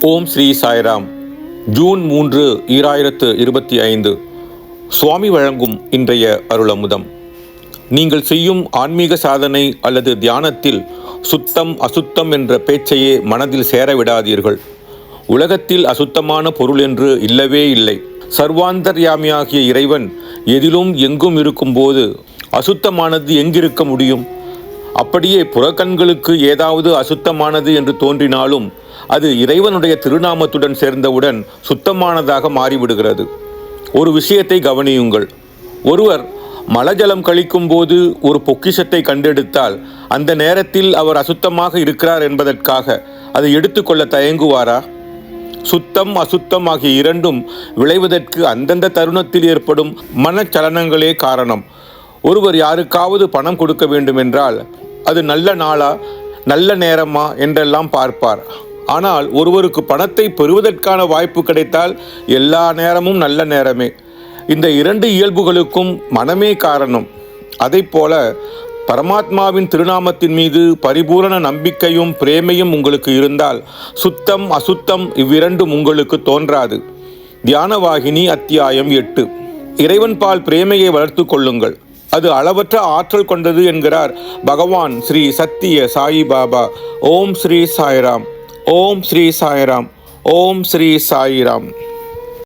ஓம் Sri Sairam. June மூன்று ஈராயிரத்து இருபத்தி ஐந்து. சுவாமி வழங்கும் இன்றைய அருளமுதம். நீங்கள் செய்யும் ஆன்மீக சாதனை அல்லது தியானத்தில் சுத்தம் அசுத்தம் என்ற பேச்சையே மனதில் சேர விடாதீர்கள். உலகத்தில் அசுத்தமான பொருள் என்று இல்லவே இல்லை. சர்வாந்தர்யாமியாகிய இறைவன் எதிலும் எங்கும் இருக்கும்போது அசுத்தமானது எங்கிருக்க முடியும்? அப்படியே புறக்கண்களுக்கு ஏதாவது அசுத்தமானது என்று தோன்றினாலும் அது இறைவனுடைய திருநாமத்துடன் சேர்ந்தவுடன் சுத்தமானதாக மாறிவிடுகிறது. ஒரு விஷயத்தை கவனியுங்கள். ஒருவர் மலஜலம் கழிக்கும் போது ஒரு பொக்கிஷத்தை கண்டெடுத்தால் அந்த நேரத்தில் அவர் அசுத்தமாக இருக்கிறார் என்பதற்காக அதை எடுத்துக்கொள்ள தயங்குவாரா? சுத்தம் அசுத்தம் ஆகிய இரண்டும் விளைவதற்கு அந்தந்த தருணத்தில் ஏற்படும் மனச்சலனங்களே காரணம். ஒருவர் யாருக்காவது பணம் கொடுக்க வேண்டுமென்றால் அது நல்ல நாளா நல்ல நேரமா என்றெல்லாம் பார்ப்பார். ஆனால் ஒருவருக்கு பணத்தை பெறுவதற்கான வாய்ப்பு கிடைத்தால் எல்லா நேரமும் நல்ல நேரமே. இந்த இரண்டு இயல்புகளுக்கும் மனமே காரணம். அதைப்போல பரமாத்மாவின் திருநாமத்தின் மீது பரிபூரண நம்பிக்கையும் பிரேமையும் உங்களுக்கு இருந்தால் சுத்தம் அசுத்தம் இவ்விரண்டும் உங்களுக்கு தோன்றாது. தியானவாகினி அத்தியாயம் எட்டு. இறைவன் பால் பிரேமையை வளர்த்து கொள்ளுங்கள். அது அளவற்ற ஆற்றல் கொண்டது என்கிறார். பகவான் ஸ்ரீ சத்திய சாயி பாபா. ஓம் ஸ்ரீ சாய்ராம். ஓம் ஸ்ரீ சாய்ராம். ஓம் ஸ்ரீ சாய்ராம்.